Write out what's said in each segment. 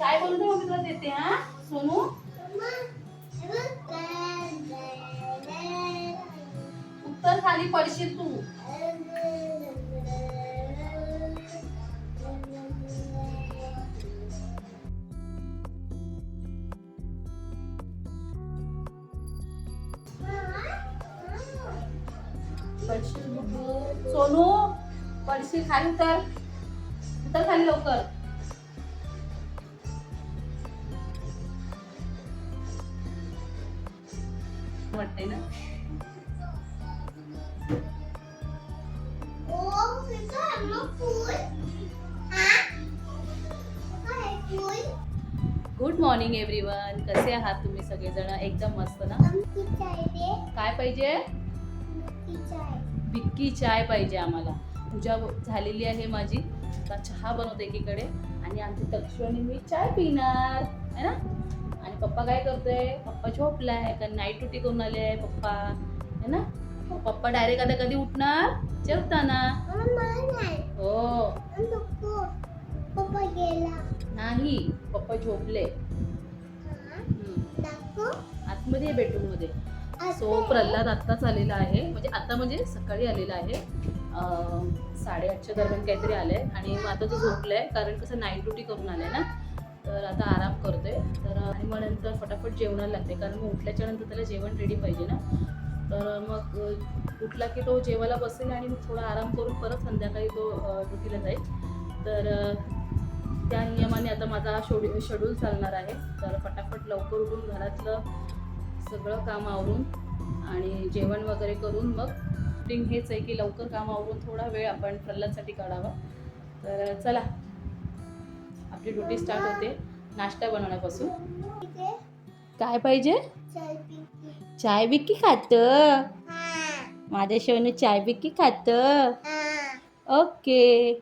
चाय बनवून मम्मी तुला देते हा? सोनू? उत्तर खाली पडशील तू. पडशील सोनू पडशील खाली उतर उतर खाली लवकर. वाटते ना? गुड मॉर्निंग एव्हरीवन कसे आहात तुम्ही सगळेजण? एकदम मस्त ना? काय पाहिजे? बिक्की चाय पाहिजे आम्हाला. पूजा झालेली आहे माझी. चहा बनवते एकीकडे. आणि आमची तक्षू आणि मी चाय पिणार. है ना? पप्पा काय करतोय? पप्पा झोपलाय कारण नाईट ड्युटी करून आले आहे पप्पा. है ना? पप्पा डायरेक्ट आता कधी उठणार? जेवताना. हो. पप्पा गेला. नाही पप्पा झोपले. आतमध्ये बेडरूममध्ये सो प्रल्हाद आत्ताच आलेला आहे. म्हणजे आता म्हणजे सकाळी आलेला आहे. साडेआठच्या दरम्यान काहीतरी आलंय. आणि मग आता तो झोपलाय कारण कसं नाईट ड्युटी करून आलाय ना? तर आता आराम करतोय. तर आणि मग नंतर फटाफट जेवणाला लागते. कारण मग उठल्याच्या नंतर त्याला जेवण रेडी पाहिजे ना. तर मग उठला की तो जेवायला बसेल आणि मग थोडा आराम करून परत संध्याकाळी तो ड्युटीला जाईल. तर त्या नियमाने आता माझा शेड्यू शेड्यूल चालणार आहे. तर फटाफट लवकर उठून घरातलं सगळं काम आवरून आणि जेवण वगैरे करून मग रुटीन हेच आहे की लवकर काम आवरून थोडा वेळ आपण प्रल्हादसाठी काढावा. तर चला. आपली ड्युटी स्टार्ट होते. नाश्ता बनवण्यापासून. काय पाहिजे? चाय बिक्की खात. माझ्या शिवने चाय बिक्की खात. ओके.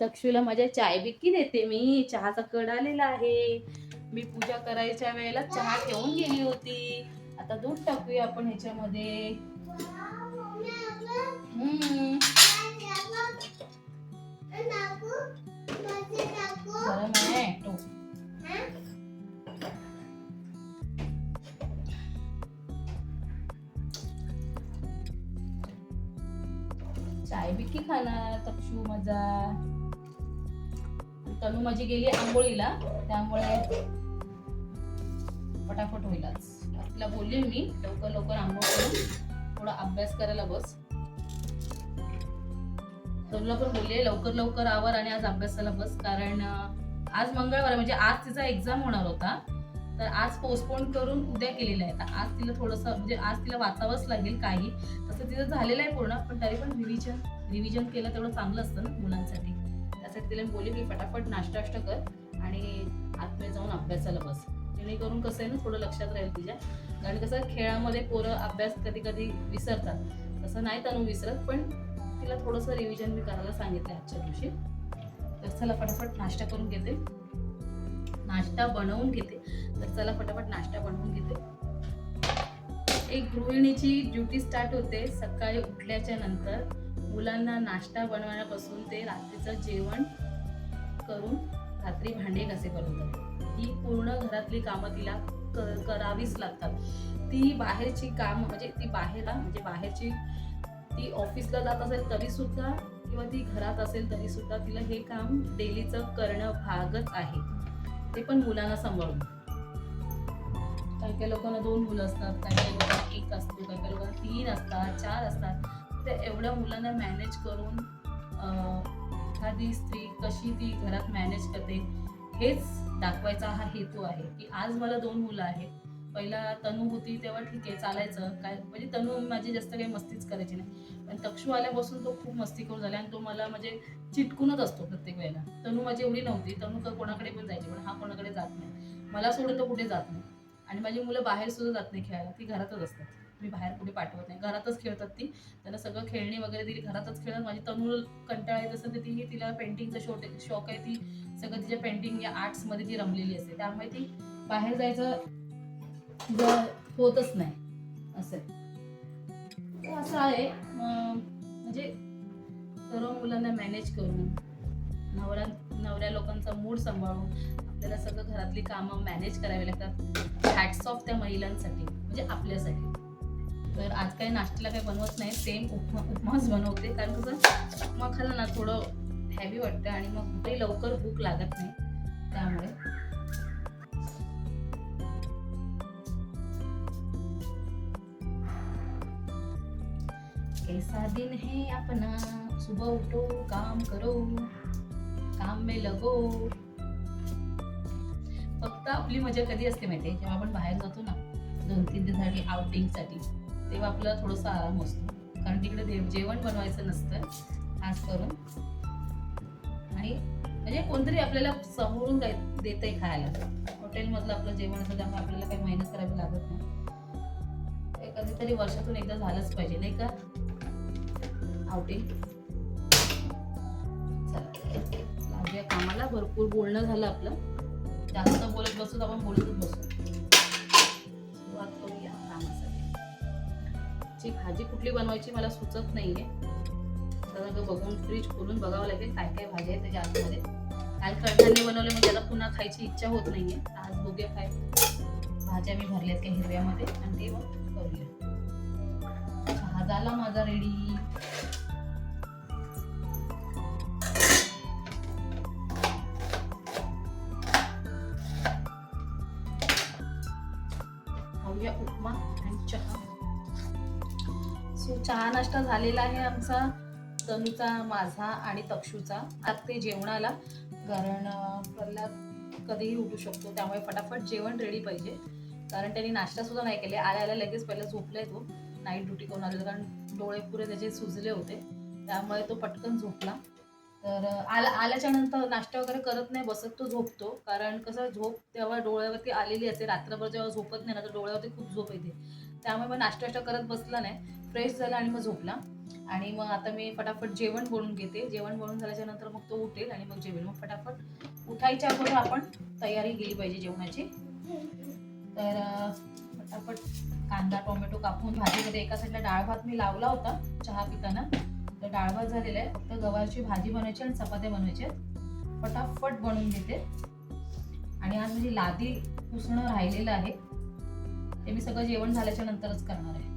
तक्षूला माझ्या चाय बिक्की देते मी. चहाचा कड आलेला आहे. मी पूजा करायच्या वेळेला चहा ठेवून गेली होती. आता दूध टाकूया आपण ह्याच्यामध्ये. हम्म, गरम आहे तो चाय बिक्की खाणार तक्षू मजा. तनू माझी गेली आंघोळीला त्यामुळे पटापट होईलच. तिला बोलले मी लवकर लवकर आंघोळ करून थोडा अभ्यास करायला बस. तनुला पण बोलले लवकर लवकर आवर आणि आज अभ्यासाला बस कारण आज मंगळवार आहे, म्हणजे आज तिचा एक्झाम होणार होता. तर आज पोस्टपोन करून उद्या केलेला आहे. तर आज तिला थोडंसं म्हणजे आज तिला वाचावंच लागेल काही. तसं तिचं झालेलं आहे पूर्ण पण तरी पण रिव्हिजन रिव्हिजन केलं तेवढं चांगलं असतं ना मुलांसाठी. त्यासाठी तिला बोलले की फटाफट नाश्ता कर आणि आतमध्ये जाऊन अभ्यासाला बस. जेणेकरून कसं आहे ना थोडं लक्षात राहील तुझ्या कारण कसं खेळामध्ये पोरं अभ्यास कधी कधी विसरतात. तसं नाही तनु विसरत पण तिला थोडंसं रिव्हिजन मी करायला सांगितलं आजच्या दिवशी. तर चला फटाफट नाश्ता करून घेते. नाश्ता बनवून घेते. तर चला फटाफट नाश्ता बनवून घेते. एक गृहिणीची ड्युटी स्टार्ट होते सकाळी उठल्याच्या नंतर. मुलांना नाश्ता बनवण्यापासून ते रात्रीचं जेवण करून रात्री भांडे घासेपर्यंत ही पूर्ण घरातली कामं तिला करावीच लागतात. ती बाहेरची काम म्हणजे ती बाहेर म्हणजे बाहेरची ती ऑफिसला जात असेल तरी सुद्धा किंवा ती घरात असेल तरी सुद्धा तिला हे काम डेलीचं करणं भागच आहे. ते पण मुलांना सांभाळून. काही काही लोकांना दोन मुलं असतात काही काही लोकांना एक असतो काही काही लोकांना तीन असतात चार असतात. त्या एवढ्या मुलांना मॅनेज करून एखादी स्त्री कशी ती घरात मॅनेज करते हेच दाखवायचा हा हेतू आहे की आज मला दोन मुलं आहेत. पहिला तनू होती तेव्हा ठीक आहे चालायचं. काय म्हणजे तनू माझी जास्त काही मस्तीच करायची नाही. पण तक्षू आल्यापासून तो खूप मस्ती करून झाला आणि तो मला म्हणजे चिटकूनच असतो प्रत्येक वेळेला. तनू माझी एवढी नव्हती तनू तर कोणाकडे पण जायची पण हा कोणाकडे जात नाही. मला सोडून तो कुठे जात नाही. आणि माझी मुलं बाहेर सुद्धा जात नाही खेळायला ती घरातच असतात. मी बाहेर कुठे पाठवत नाही. घरातच खेळतात ती. त्यांना सगळं खेळणी वगैरे दिली घरातच खेळतात. माझी तनू कंटाळा येत असेल तर ती तिला पेंटिंगचा शॉट शौक आहे ती. सगळं तिच्या पेंटिंग या आर्ट्समध्ये ती रमलेली असते. त्यामुळे ती बाहेर जायचं होतच नाही असं. तर असं आहे म्हणजे सर्व मुलांना मॅनेज करून नवऱ्या नवऱ्या लोकांचा मूड सांभाळून आपल्याला सगळं घरातली कामं मॅनेज करावी लागतात. हॅट्स ऑफ त्या महिलांसाठी म्हणजे आपल्यासाठी. तर आज काही नाश्त्याला काही बनवत नाही सेम उपमा उपमाच बनवते. कारण कसं उपमा खाल्ला ना थोडं हॅवी वाटतं आणि मग कुठेही लवकर भूक लागत नाही त्यामुळे. कैसा दिन है अपना। सुबह उठो काम करो काम में लगो। फक्त आपली मजा कधी असते माहितीये? जेव्हा आपण बाहेर जातो ना दोन तीन दिवसासाठी आउटिंगसाठी तेव्हा आपल्याला थोडासा आराम असतो. कारण तिकडे दे- जेवण बनवायचं नसतं खास करून. आणि म्हणजे कोणतरी आपल्याला समोरून देत आहे खायला. हॉटेलमधलं आपलं जेवण असतं त्यामुळे आपल्याला काही मेहनत करावी लागत नाही. कधीतरी वर्षातून एकदा झालंच पाहिजे नाही का? आउटिंग लागूया कामाला. भरपूर बोलणं झालं आपलं. जास्त बोलत बसू आपण बोलतच बसू. सुरुवात करूया कामासाठी. ची भाजी कुठली बनवायची मला सुचत नाहीये. तर बघून फ्रीज खोलून बघावं लागेल काय काय भाज्या आहेत त्याच्या आतमध्ये. काल कडधान्य बनवले म्हणजे आता पुन्हा खायची इच्छा होत नाहीये. आहे आज बघूया काय भाज्या मी भरल्यात त्या हिरव्यामध्ये. आणि ते मग करूया. चहा झाला माझा रेडी करूया उपमा आणि चहा. सो चहा नाश्ता झालेला आहे आमचा तनूचा माझा आणि तक्षूचा. ते जेवणाला कारण प्रल्हाद कधीही उठू शकतो त्यामुळे फटाफट जेवण रेडी पाहिजे. कारण त्यांनी नाश्ता सुद्धा नाही केले. आल्या आल्या लगेच पहिला झोपलाय तो. नाईट ड्युटी करून आलेला कारण डोळे पुरे त्याचे सुजले होते. त्यामुळे तो पटकन झोपला. तर आला आल्याच्यानंतर नाश्ता वगैरे करत नाही बसत तो झोपतो. कारण कसं झोप तेव्हा डोळ्यावरती आलेली असते. रात्रभर जेव्हा झोपत नाही ना तर डोळ्यावरती खूप झोप येते. त्यामुळे मग नाश्ता वाष्टा करत बसला नाही. फ्रेश झाला आणि मग झोपला. आणि मग आता मी फटाफट जेवण बनवून घेते. जेवण बनवून झाल्याच्यानंतर मग तो उठेल आणि मग जेवेल. मग फटाफट उठायच्या अगोदर आपण तयारी केली पाहिजे जेवणाची. तर फटाफट कांदा टोमॅटो कापून भाजीमध्ये एका साईडला डाळ भात मी लावला होता चहा पिताना. तर डाळ भात झालेला आहे. फक्त गव्हाची भाजी बनवायची आणि चपात्या बनवायच्या फटाफट बनवून घेते. आणि आज म्हणजे लादी पुसणं राहिलेलं आहे. ते मी सगळं जेवण झाल्याच्या नंतरच करणार आहे.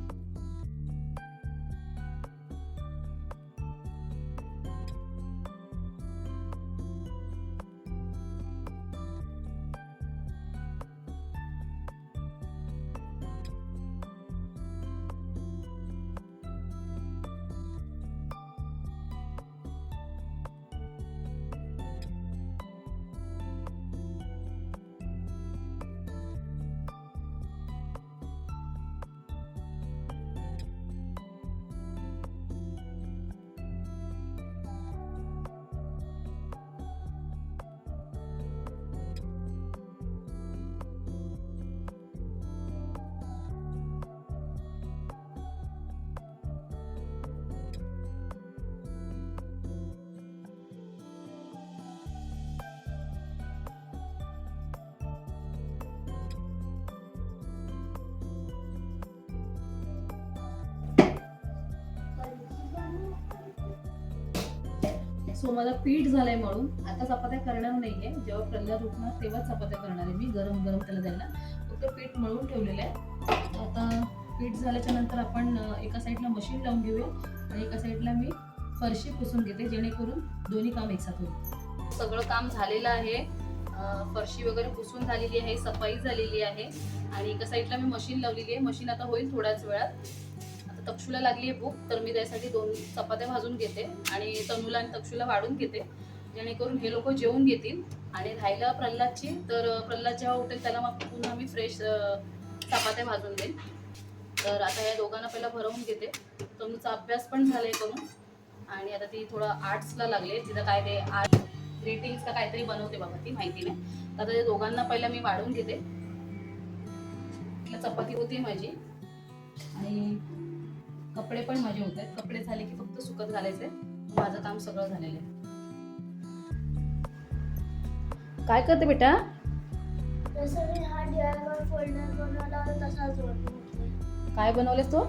सो मला पीठ झालंय म्हणून. आता चपात्या करणार नाहीये. जेव्हा प्रल्हाद उठणार तेव्हा चपात्या करणार आहे मी. गरम गरम त्याला द्यायला. फक्त पीठ मळून ठेवलेलं आहे. आता पीठ झाल्याच्यानंतर आपण एका साईडला मशीन लावून घेऊया. आणि एका साईडला मी फरशी पुसून घेते जेणेकरून दोन्ही काम एकसाथ होईल. सगळं काम झालेलं आहे. फरशी वगैरे पुसून झालेली आहे सफाई झालेली आहे. आणि एका साईडला मी मशीन लावलेली आहे. मशीन आता होईल थोड्याच वेळात. तक्षूला लागली आहे भूक तर मी त्यासाठी दोन चपात्या भाजून घेते आणि तनूला आणि तक्षूला वाढून घेते. जेणेकरून हे लोक जेवून घेतील. आणि राहिलं प्रल्हादची तर प्रल्हाद जेव्हा उठेल त्याला मग पुन्हा मी फ्रेश चपात्या भाजून देईन. तर आता या दोघांना पहिला भरवून घेते. तनूचा अभ्यास पण झालाय करून. आणि आता ती थोडं आर्ट्सला लागले तिथं काय ते आर्ट ग्रीटिंग्स का काहीतरी बनवते बाबा ती माहिती नाही. तर आता या दोघांना पहिला मी वाढून घेते. चपाती होती माझी. आणि कपडे पण माझे होत. आहेत कपडे झाले की फक्त सुकत घालायचे. माझं काम सगळं झालेलं आहे. काय करते बेटा? काय बनवलेस तो?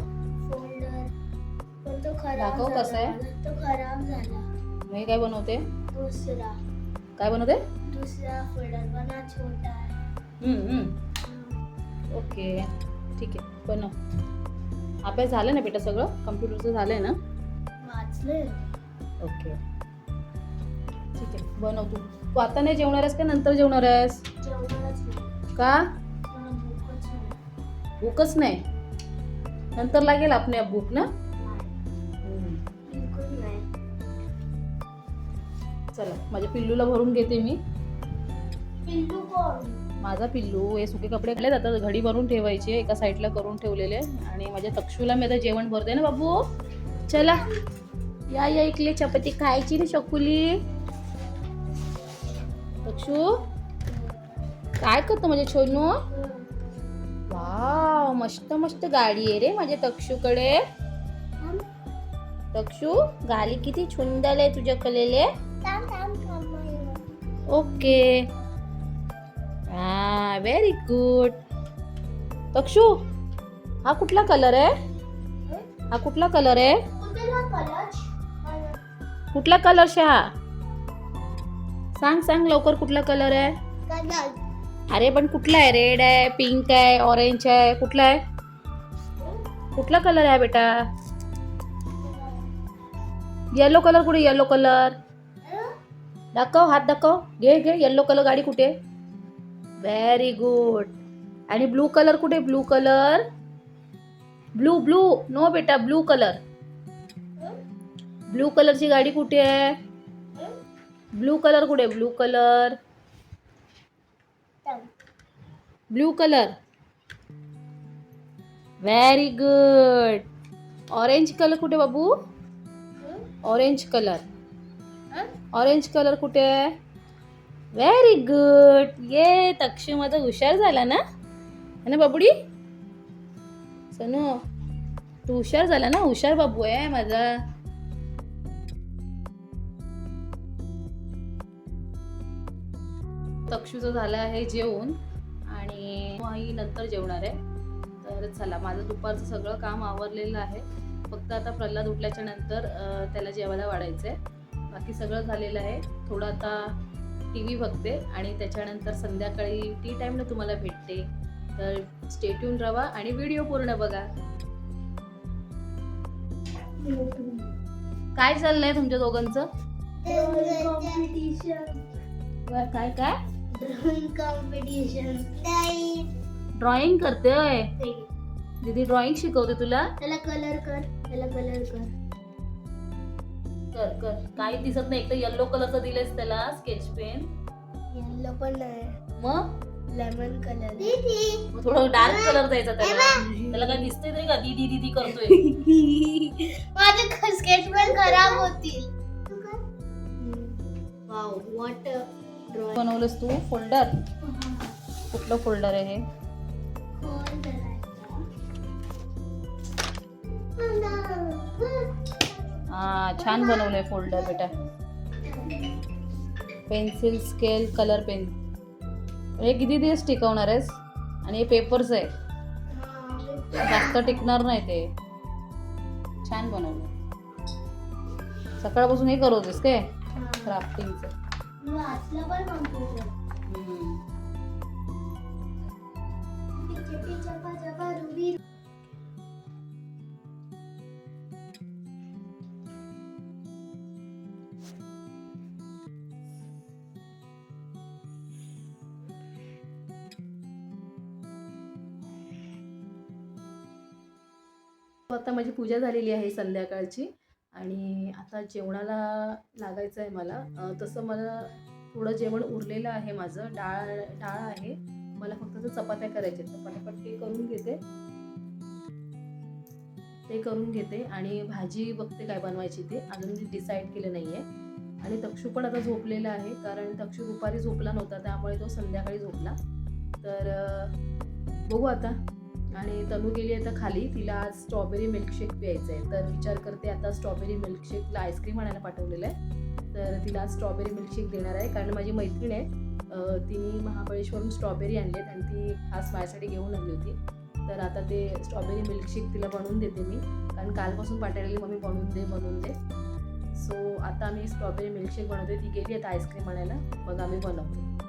फोल्डर पण तो खराब दाखव कसा आहे. तो खराब झाला. मी काय बनवते? दुसरा. काय बनवते? दुसरा फोल्डर बना छोटा है हम्म. ओके. ठीक आहे बनव. अभ्यास झालं ना बेटा सगळं? कम्प्युटरचं झालं आहे ना? वाचले ओके ठीक आहे बनव तू. तू आता नाही जेवणार आहेस का नंतर जेवणार आहेस? जेवणारच नाही. का? मला भूकच नाही भूकच नाही? नंतर लागेल आपल्या भूक ना? नाही, बिलकुल नाही. चला माझ्या पिल्लूला भरून घेते मी. पिल्लू कोण? माझा पिल्लू हे सुके कपडे घातले आता घडी भरून ठेवायचे एका साईडला करून ठेवलेले. आणि माझ्या तक्षूला मी आता जेवण भरते ना बाबू. चला. या या इकले चपाती खायची ना शकुली. तक्षू काय करतो माझ्या छोनू? वाव मस्त मस्त गाडी आहे रे माझ्या तक्षूकडे. तक्षू गाडी किती सुंदर आहे तुझ्या कलेले. ओके. हा व्हेरी गुड तक्षू हा कुठला कलर आहे? हा कुठला कलर आहे? कुठला कलर हा? सांग सांग लवकर कुठला कलर आहे? अरे पण कुठला आहे? रेड आहे पिंक आहे ऑरेंज आहे कुठला आहे? कुठला कलर आहे बेटा? येलो कलर कुठे? येलो कलर दाखव हात दाखव. घे घे. येल्लो कलर गाडी कुठे? व्हेरी गुड आणि ब्लू कलर कुठे? Blue colour blue blue no बेटा ब्लू कलर ब्लू कलरची गाडी कुठे आहे? ब्लू कलर कुठे? Blue colour blue colour very good orange colour कुठे बाबू? ऑरेंज कलर ऑरेंज कलर कुठे? आहे व्हेरी गुड ये तक्षू माझा हुशार झाला ना? है ना बाबुडी? सनू तू हुशार झाला ना? हुशार बाबू आहे माझा. तक्षूचं झालं आहे जेवण आणि आई नंतर जेवणार आहे. तर चला माझं दुपारचं सगळं काम आवरलेलं आहे. फक्त आता प्रल्हाद उठल्याच्या नंतर त्याला जेवायला वाढायचं आहे बाकी सगळं झालेलं आहे. थोडं आता टी व्ही बघते आणि त्याच्यानंतर संध्याकाळी टी टाईमला तुम्हाला भेटते. तर स्टेट्यून राहा आणि व्हिडिओ पूर्ण बघा. काय चाललंय तुमच्या दोघांचं? कॉम्पिटिशन काय काय? ड्रॉइंग कॉम्पिटिशन नाही ड्रॉइंग करते. दीदी ड्रॉइंग शिकवते तुला? त्याला कलर कर त्याला कलर कर. कर कर. काही दिसत नाही. एक तर येल्लो कलरचं दिलेस त्याला स्केच पेन येल्लो पण नाही मग? लेमन कलर मग थोडं डार्क कलर द्यायचा त्याला. त्याला काय दिसतंय तरी का? दीदी दीदी करतोय. माझे स्केच पेन खराब होतील. वाव ड्रॉइंग बनवलंस तू? फोल्डर कुठलं फोल्डर आहे हे? हा छान बनवलंय फोल्डर बेटा. पेन्सिल स्केल कलर पेन हे किती दिवस टिकवणार आहेस? आणि हे पेपर्स आहे. जास्त टिकणार नाही ते. छान बनवलं सकाळपासून हे करवतेस काय? क्राफ्टिंगचं आता माझी पूजा झालेली आहे संध्याकाळची आणि आता जेवणाला लागायचं आहे मला. तसं मला थोडं जेवण उरलेलं आहे माझं. डाळ डाळ आहे. मला फक्त तर चपात्या करायच्या आहेत. पटापट ते करून घेते. ते करून घेते आणि भाजी बघते काय बनवायची ते. अजून मी डिसाईड केलं नाही आहे आणि तक्षू पण आता झोपलेला आहे. कारण तक्षू दुपारी झोपला नव्हता. त्यामुळे तो संध्याकाळी झोपला. तर बघू आता. आणि तनू गेली आता खाली. तिला आज स्ट्रॉबेरी मिल्कशेक प्यायचं आहे तर विचार करते आता स्ट्रॉबेरी मिल्कशेकला आईस्क्रीम आणायला पाठवलेलं आहे. तर तिला आज स्ट्रॉबेरी मिल्कशेक देणार आहे. कारण माझी मैत्रीण आहे. तिने महाबळेश्वरून स्ट्रॉबेरी आणलेत आणि ती खास माझ्यासाठी घेऊन आली होती. तर आता ते स्ट्रॉबेरी मिल्कशेक तिला बनवून देते मी. कारण कालपासून पाठवलेली मम्मी बनवून दे बनवून दे. सो आता आम्ही स्ट्रॉबेरी मिल्कशेक बनवते. ती गेली आता आईस्क्रीम आणायला. मग आम्ही बनवतो.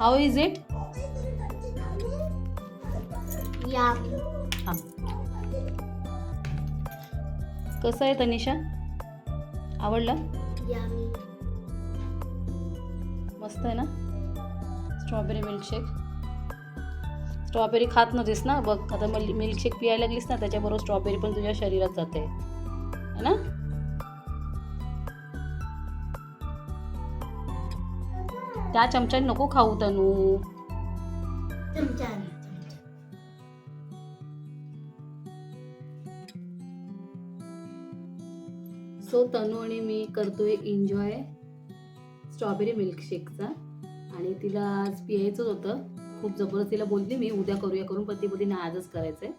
How is it. कसं आहे तनिषा? आवडलं. मस्त आहे ना? स्ट्रॉबेरी मिल्कशेक स्ट्रॉबेरी खात नव्हतीस ना? बघ आता मग मिल्कशेक पियायला लागलीस ना त्याच्याबरोबर स्ट्रॉबेरी पण तुझ्या शरीरात जाते. है ना? त्या चमच्याने नको खाऊ तनू. सो तनू आणि मी करतोय एन्जॉय स्ट्रॉबेरी मिल्कशेकचा आणि तिला आज पियायचंच होतं. खूप जबरदस्त तिला बोलली मी उद्या करूया करून पण ती बोलली नाही आजच करायचं आहे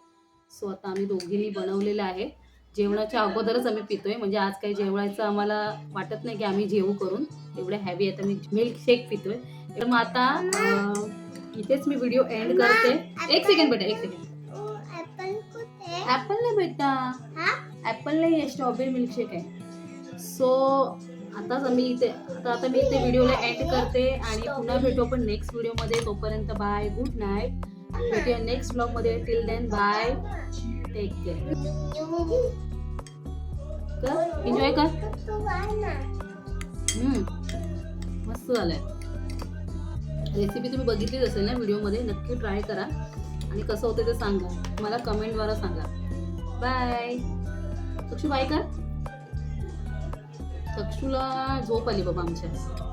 सो आता आम्ही दोघींनी बनवलेलं आहे. जेवणाच्या अगोदरच आम्ही पितोय. म्हणजे आज काही जेवायचं आम्हाला वाटत नाही की आम्ही जेवू करून. एवढं हॅवी आता मी मिल्कशेक पितोय. तर मग आता इथेच मी व्हिडिओ एंड करते. एक सेकंड बेटा एक सेकंड ऍपल नाही बेटा. हा? ऍपल नाही आहे स्ट्रॉबेरी मिल्कशेक आहे. सो आताच आम्ही इथे आता आता मी इथे व्हिडिओला एंड करते आणि पुन्हा भेटू आपण नेक्स्ट व्हिडिओमध्ये तोपर्यंत बाय गुड नाईट भेटूया नेक्स्ट ब्लॉगमध्ये till then bye take care कर. एन्जॉय कर. हम्म. मस्त झालंय. रेसिपी तुम्ही बघितलीच असेल ना व्हिडिओमध्ये नक्की ट्राय करा. आणि कसं होतं ते सांगा. मला कमेंटद्वारा सांगा. बाय तक्षू बाय कर. तक्षूला झोप आली बाबा आमच्या.